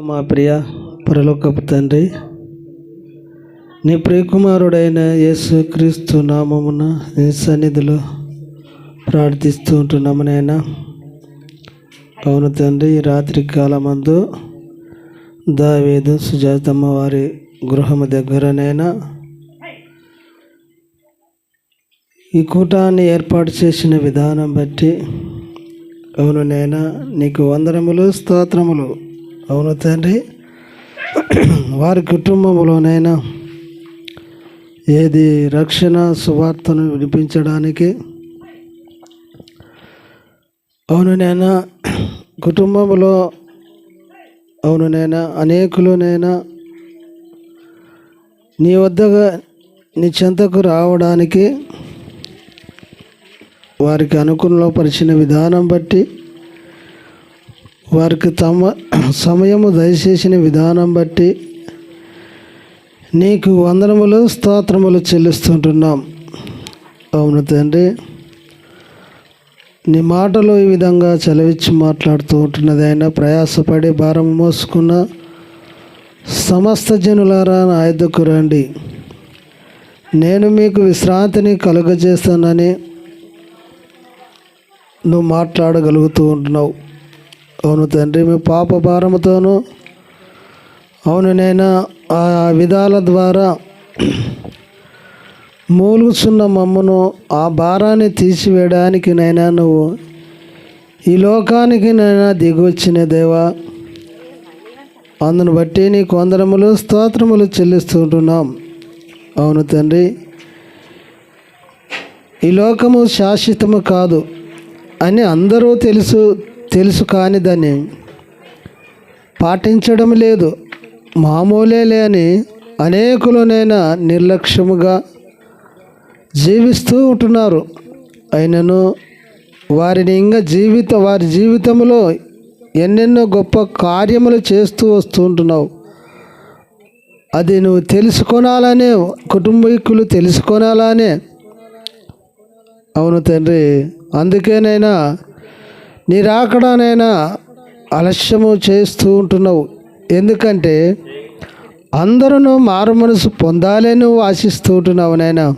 మా ప్రియ పరలోకపు తండ్రి నీ ప్రియకుమారుడైన యేసుక్రీస్తు నామమున నీ సన్నిధిలో ప్రార్థిస్తూ ఉంటున్నాము నాయన. అవును తండ్రి రాత్రి కాలమందు దావేదు సుజాతమ్మ వారి గృహము దగ్గరనైనా ఈ కూటాన్ని ఏర్పాటు చేసిన విధానం బట్టి అవును నైనా నీకు వందరములు స్తోత్రములు అవును తండ్రి. వారి కుటుంబంలోనైనా ఏది రక్షణ సువార్తను వినిపించడానికి? అవును నైనా కుటుంబంలో అవును నైనా అనేకులునైనా నీ వద్దగా నీ చెంతకు రావడానికి వారికి అనుకూలపరిచిన విధానం బట్టి వారికి తమ సమయము దయచేసిన విధానం బట్టి నీకు వందనములు స్తోత్రములు చెల్లిస్తుంటున్నాం. అవును తండ్రి నీ మాటలు ఈ విధంగా చలవిచ్చి మాట్లాడుతూ ఉంటున్నది అయినా ప్రయాసపడి భారం మోసుకున్న సమస్త జనులారా నా రండి. నేను మీకు విశ్రాంతిని కలుగజేస్తానని నువ్వు మాట్లాడగలుగుతూ ఉంటున్నావు. అవును తండ్రి మీ పాప భారముతోనూ అవును నైనా ఆ విధాల ద్వారా మూలుగుచున్న మమ్మను ఆ భారాన్ని తీసివేయడానికి నైనా నువ్వు ఈ లోకానికి నైనా దిగొచ్చిన దేవా. అందును బట్టి నీ కొందరములు స్తోత్రములు చెల్లిస్తుంటున్నాం. అవును తండ్రి ఈ లోకము శాశ్వతము కాదు అని అందరూ తెలుసు. తెలుసు కాని దాన్ని పాటించడం లేదు. మామూలే లేని అనేకులనైనా నిర్లక్ష్యముగా జీవిస్తూ ఉంటున్నారు. అయినను వారిని ఇంకా జీవిత వారి జీవితంలో ఎన్నెన్నో గొప్ప కార్యములు చేస్తూ వస్తూ ఉంటున్నావు. అది నువ్వు తెలుసుకొనాలనే కుటుంబీకులు తెలుసుకొనాలనే. అవును తండ్రి అందుకేనైనా నీ రాకడానైనా ఆలస్యము చేస్తూ ఉంటున్నావు. ఎందుకంటే అందరూ మారు మనసు పొందాలని నువ్వు ఆశిస్తూ ఉంటున్నావు నాయనా.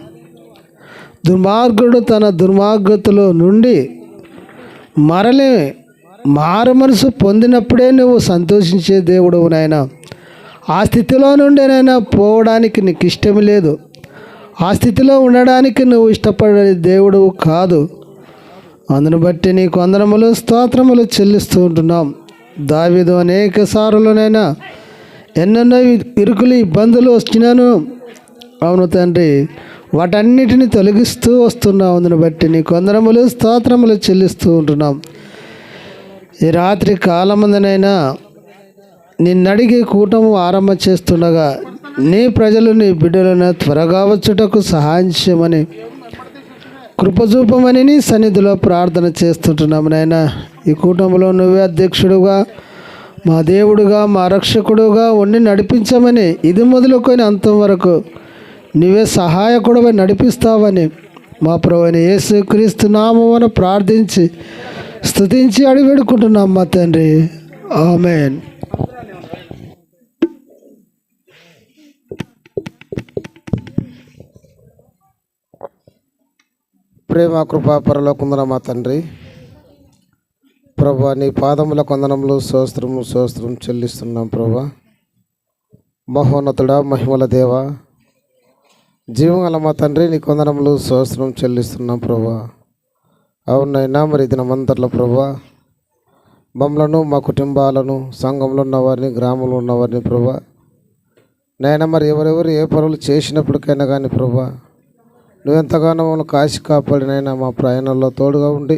దుర్మార్గుడు తన దుర్మార్గతలో నుండి మరలే మారు మనసు పొందినప్పుడే నువ్వు సంతోషించే దేవుడు నాయన. ఆ స్థితిలో నుండేనైనా పోవడానికి నీకు ఇష్టం లేదు. ఆ స్థితిలో ఉండడానికి నువ్వు ఇష్టపడే దేవుడు కాదు. అందును బట్టి నీకు వందనములు స్తోత్రములు చెల్లిస్తూ ఉంటున్నాం. దావిదు అనేక సార్లునైనా ఎన్నెన్నో ఇరుకులు ఇబ్బందులు వచ్చినాను. అవును తండ్రి వాటన్నిటిని తొలగిస్తూ వస్తున్నాం అందును బట్టి నీకు వందనములు స్తోత్రములు చెల్లిస్తూ ఉంటున్నాం. ఈ రాత్రి కాలమందనైనా నిన్నడిగి కూటము ఆరంభం చేస్తుండగా నీ ప్రజలు నీ బిడ్డలను త్వరగా వచ్చుటకు సహాయం చేయమని కృపజూపమని నీ సన్నిధిలో ప్రార్థన చేస్తుంటున్నాము నాయన. ఈ కుటుంబంలో నువ్వే అధ్యక్షుడుగా మా దేవుడుగా మా రక్షకుడుగా ఉండి నడిపించమని ఇది మొదలుకొని అంతం వరకు నువ్వే సహాయకుడవై నడిపిస్తావని మా ప్రభుని యేసు క్రీస్తు నామమున ప్రార్థించి స్థుతించి అడిగెడుకుంటున్నాం మా తండ్రి. ఆమెన్. ప్రేమ కృపా పరలోకుందన మా తండ్రి. ప్రభా నీ పాదముల కొందనములు సోస్త్రము సోస్త్రం చెల్లిస్తున్నాం ప్రభా. మహోన్నతుడా మహిమల దేవ. జీవగల మా తండ్రి నీ కొందనములు సోస్త్రం చెల్లిస్తున్నాం ప్రభా. అవునైనా మరి దినమంతట్లో ప్రభా మమ్మలను మా కుటుంబాలను సంఘంలో ఉన్నవారిని గ్రామంలో ఉన్నవారిని ప్రభా. నైనా మరి ఎవరెవరు ఏ పనులు చేసినప్పటికైనా కానీ ప్రభా నువ్వెంతగానో మమ్మల్ని కాసి కాపాడినైనా మా ప్రయాణంలో తోడుగా ఉండి.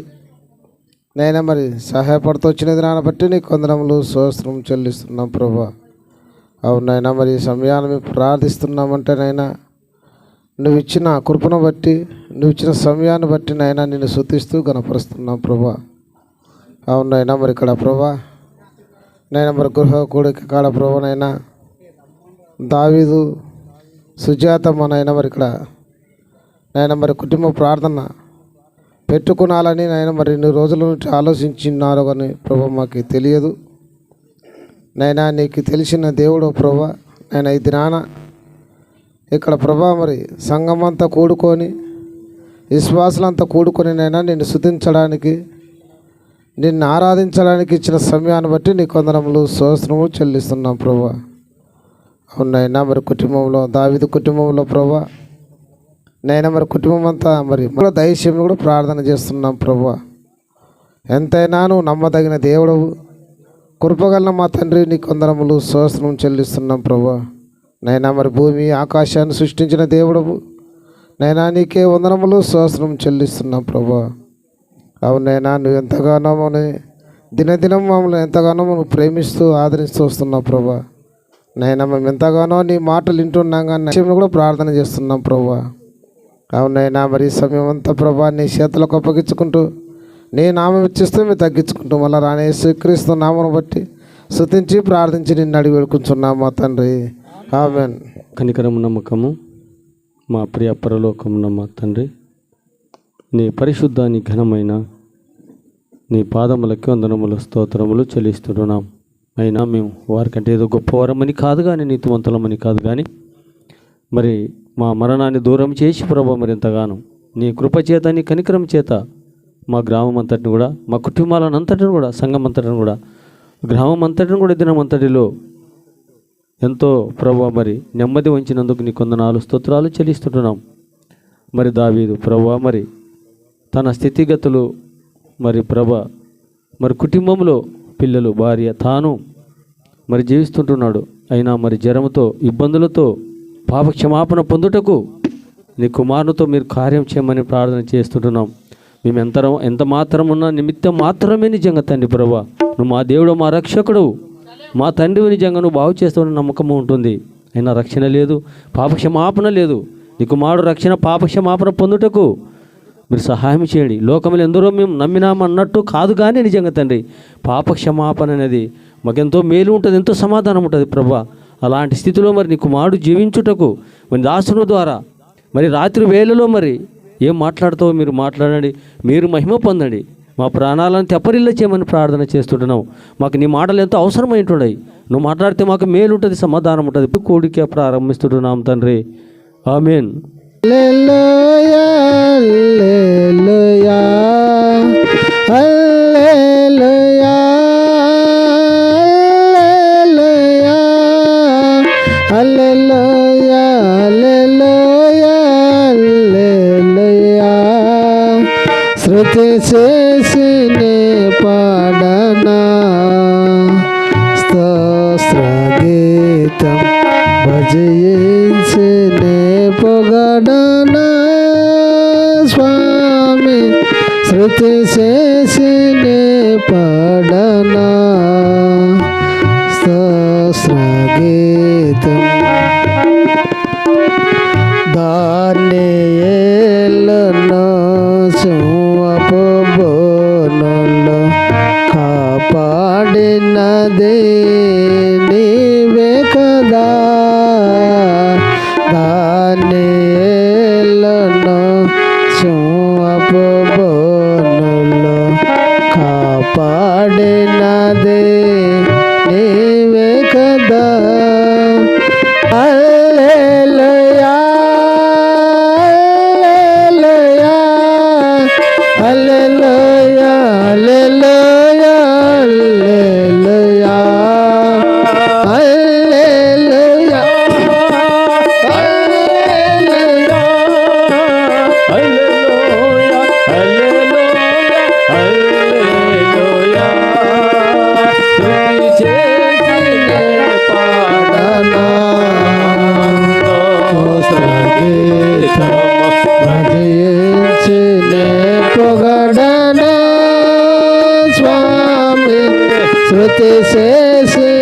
నైనా మరి సహాయపడుతూ వచ్చినది నాన్న బట్టి నీ కొందరములు సోస్త్రం చెల్లిస్తున్నాం ప్రభా. అవునైనా మరి సమయాన్ని మేము ప్రార్థిస్తున్నామంటే నైనా నువ్వు ఇచ్చిన కృపను బట్టి నువ్వు ఇచ్చిన సమయాన్ని బట్టి నైనా నిన్ను శుద్ధిస్తూ గనపరుస్తున్నాం ప్రభా. అవునైనా మరి ఇక్కడ ప్రభా నైనా మరి గృహ కూడిక కాడ ప్రభానైనా దావీదు సుజాతమ్మనైనా మరి ఇక్కడ నాయన మరి కుటుంబ ప్రార్థన పెట్టుకునాలని నాయన మరి ఇన్ని రోజుల నుంచి ఆలోచించినారు కానీ ప్రభు మాకు తెలియదు. నైనా నీకు తెలిసిన దేవుడు ప్రభా నేను ఇది నాన్న ఇక్కడ ప్రభా మరి సంఘమంతా కూడుకొని విశ్వాసులంతా కూడుకొని నైనా నిన్ను శుద్ధించడానికి నిన్ను ఆరాధించడానికి ఇచ్చిన సమయాన్ని బట్టి నీ కొందరములు సోస్త్రము చెల్లిస్తున్నాం ప్రభా. అవునైనా మరి కుటుంబంలో దావిది కుటుంబంలో ప్రభా నైనా మరి కుటుంబం అంతా మరి మరో దయచేయమని కూడా ప్రార్థన చేస్తున్నాం ప్రభా. ఎంతైనా నువ్వు నమ్మదగిన దేవుడవు. కృపగల మా తండ్రి నీ కొందరములు సోస్త్రం చెల్లిస్తున్నాం ప్రభా. నైనా మరి భూమి ఆకాశాన్ని సృష్టించిన దేవుడవు. నైనా నీకే వందనములు సోస్త్రం చెల్లిస్తున్నాం ప్రభా. అవునైనా నువ్వు ఎంతగానో మమ్మల్ని దినదినం మమ్మల్ని ఎంతగానో నువ్వు ప్రేమిస్తూ ఆదరిస్తూ వస్తున్నావు ప్రభా. నైనా మేము ఎంతగానో నీ మాటలు వింటున్నాం కానీ కూడా ప్రార్థన చేస్తున్నాం ప్రభా. అవునైనా మరి ఈ సమయం అంతా ప్రభా నీ చేతులకు అప్పగించుకుంటూ నీ నామం ఇచ్చిస్తే మేము తగ్గించుకుంటూ మళ్ళీ రానే యేసుక్రీస్తు నామను బట్టి శృతించి ప్రార్థించి నిన్ను అడిగి వేడుకుంటున్నాం మా తండ్రి. ఆమెన్. కనికరము నమ్మకము మా ప్రియ పరలోకమున మా తండ్రి నీ పరిశుద్ధాన్ని ఘనమైన నీ పాదములకి వందనములు స్తోత్రములు చెల్లిస్తున్నాం. అయినా మేము వారికంటే ఏదో గొప్పవారమని కాదు కానీ నీతివంతులమని కాదు కానీ మరి మా మరణాన్ని దూరం చేసి ప్రభా మరి ఎంతగానో నీ కృపచేత నీ కనికరం చేత మా గ్రామం అంతటిని కూడా మా కుటుంబాలను అంతటిని కూడా సంఘం అంతటిని కూడా గ్రామం అంతటిని కూడా దినం అంతటిలో ఎంతో ప్రభా మరి నెమ్మది వంచినందుకు నీ కొందనాలు స్తోత్రాలు చెల్లిస్తుంటున్నాం మరి దావీదు ప్రభా మరి తన స్థితిగతులు మరి ప్రభ మరి కుటుంబంలో పిల్లలు భార్య తాను మరి జీవిస్తుంటున్నాడు. అయినా మరి జ్వరంతో ఇబ్బందులతో పాపక్షమాపణ పొందుటకు నీ కుమారునితో మీరు కార్యం చేయమని ప్రార్థన చేస్తుంటున్నాం. మేము ఎంత ఎంత మాత్రం ఉన్న నిమిత్తం మాత్రమే నిజంగా తండ్రి ప్రభా. నువ్వు మా దేవుడు మా రక్షకుడు. మా తండ్రి నిజంగా నువ్వు బాగు చేస్తావని నమ్మకం ఉంటుంది. అయినా రక్షణ లేదు పాపక్షమాపణ లేదు. నీ కుమారుడు రక్షణ పాపక్షమాపణ పొందుటకు మీరు సహాయం చేయండి. లోకంలో ఎందరో మేము నమ్మినామన్నట్టు కాదు కానీ నిజంగా తండ్రి పాపక్షమాపణ అనేది మాకెంతో మేలు ఉంటుంది ఎంతో సమాధానం ఉంటుంది ప్రభా. అలాంటి స్థితిలో మరి నీ కుమారుడు జీవించుటకు మరి దాసుని ద్వారా మరి రాత్రి వేళలో మరి ఏం మాట్లాడుతావో మీరు మాట్లాడండి మీరు మహిమ పొందండి. మా ప్రాణాలను తెప్పరిల్ల చేయమని ప్రార్థన చేస్తుంటున్నావు. మాకు నీ మాటలు ఎంతో అవసరమైంటున్నాయి నువ్వు మాట్లాడితే మాకు మేలు ఉంటుంది సమాధానం ఉంటుంది కోడికే ప్రారంభిస్తుంటున్నాం తండ్రి. ఆమెన్. చేసినే పాడనా? te cese.